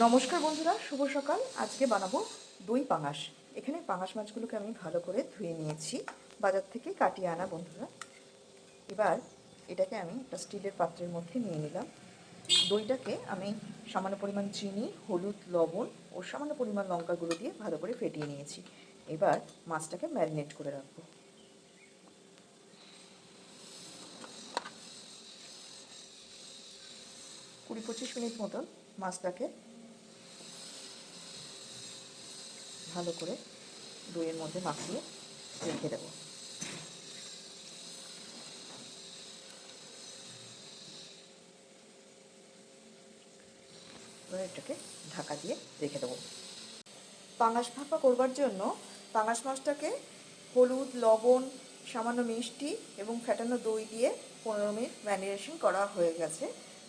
নমস্কার বন্ধুরা, শুভ সকাল। আজকে বানাবো দই পাঙাশ। এখানে পাঙাশ মাছগুলোকে আমি ভালো করে ধুয়ে নিয়েছি, বাজার থেকে কাটিয়ে আনা বন্ধুরা। এবার এটাকে আমি একটা স্টিলের পাত্রের মধ্যে নিয়ে নিলাম। দইটাকে আমি সামান্য পরিমাণ চিনি, হলুদ, লবণ ও সামান্য পরিমাণ লঙ্কা গুঁড়ো দিয়ে ভালো করে ফেটিয়ে নিয়েছি। এবার মাছটাকে ম্যারিনেট করে রাখব। কুড়ি পঁচিশ মিনিট মতন মাছটাকে ভালো করে দইয়ের মধ্যে মাখিয়ে রেখে দেবো। এটাকে ঢাকা দিয়ে রেখে দেবো। পাঙাশ ভাপা করবার জন্য পাঙাশ মাছটাকে হলুদ, লবণ, সামান্য মিষ্টি এবং ফ্যাটানো দই দিয়ে পনেরো মিনিট ম্যারিনেশন করা হয়ে গেছে।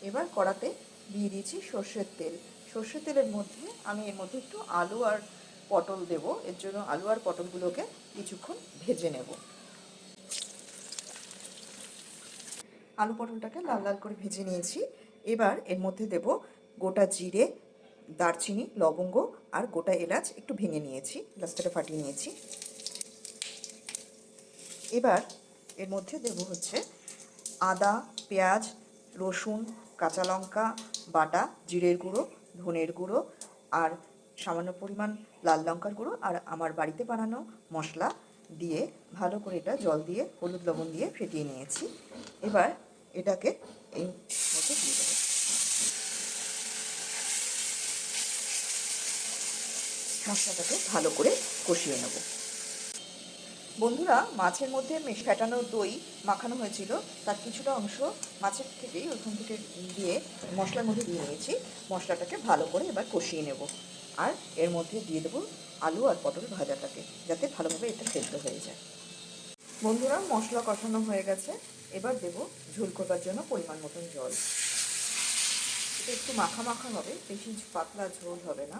এবার কড়াতে দিয়ে দিয়েছি সর্ষের তেল। সর্ষের তেলের মধ্যে আমি এর মধ্যে একটু আলু আর পটল দেব। এর জন্য আলু আর পটলগুলোকে কিছুক্ষণ ভেজে নেব। আলু পটলটাকে লাল লাল করে ভেজে নিয়েছি। এবার এর মধ্যে দেব গোটা জিরে, দারচিনি, লবঙ্গ আর গোটা এলাচ একটু ভেঙে নিয়েছি এলাচটাকে ফাটিয়ে নিয়েছি। এবার এর মধ্যে দেব হচ্ছে আদা, পেঁয়াজ, রসুন, কাঁচা লঙ্কা, বাটা, জিরের গুঁড়ো, ধনের গুঁড়ো আর সামান্য পরিমাণ লাল লঙ্কার গুঁড়ো আর আমার বাড়িতে বানানো মশলা দিয়ে ভালো করে এটা জল দিয়ে, হলুদ লবণ দিয়ে ফেটিয়ে নিয়েছি। এবার এটাকে এই মতো দিয়ে দেবো। মশলাটাকে ভালো করে কষিয়ে নেব। বন্ধুরা, মাছের মধ্যে মেশ ফ্যাটানো দই মাখানো হয়েছিল। তার কিছুটা অংশ মাছের থেকেই ওখান থেকে দিয়ে মশলার মধ্যে দিয়ে নিয়েছি। মশলাটাকে ভালো করে এবার কষিয়ে নেব। আর এর মধ্যে দিয়ে দেবো আলু আর পটল ভাজাটাকে, যাতে ভালোভাবে এটা সেদ্ধ হয়ে যায়। বন্ধুরা, মশলা কষানো হয়ে গেছে। এবার দেব ঝোল করবার জন্য পরিমাণ মতন জল। এটা একটু মাখা মাখা হবে, বেশি পাতলা ঝোল হবে না।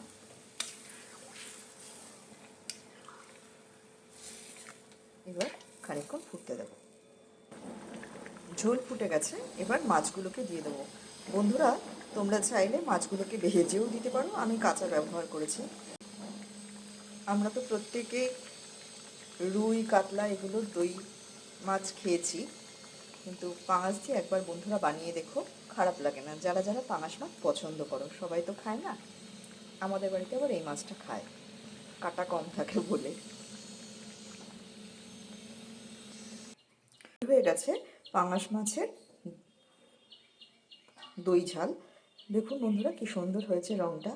এবার খানিকক্ষণ ফুটতে দেবো। ঝোল ফুটে গেছে, এবার মাছগুলোকে দিয়ে দেবো। বন্ধুরা, তোমরা চাইলে মাছগুলোকে ভেজেও দিতে পারো, আমি কাঁচা ব্যবহার করেছি। আমরা তো প্রত্যেকে রুই, কাতলা এগুলো দই মাছ খেয়েছি, কিন্তু পাঙাশ দিয়ে একবার বন্ধুরা বানিয়ে দেখো, খারাপ লাগে না। যারা যারা পাঙাশ মাছ পছন্দ করো, সবাই তো খায় না? আমাদের বাড়িতে আবার এই মাছটা খায়। কাটা কম থাকে বলে। গেছে পাঙাশ মাছের দই ঝাল। দেখুন বন্ধুরা কি সুন্দর হয়েছে রংটা।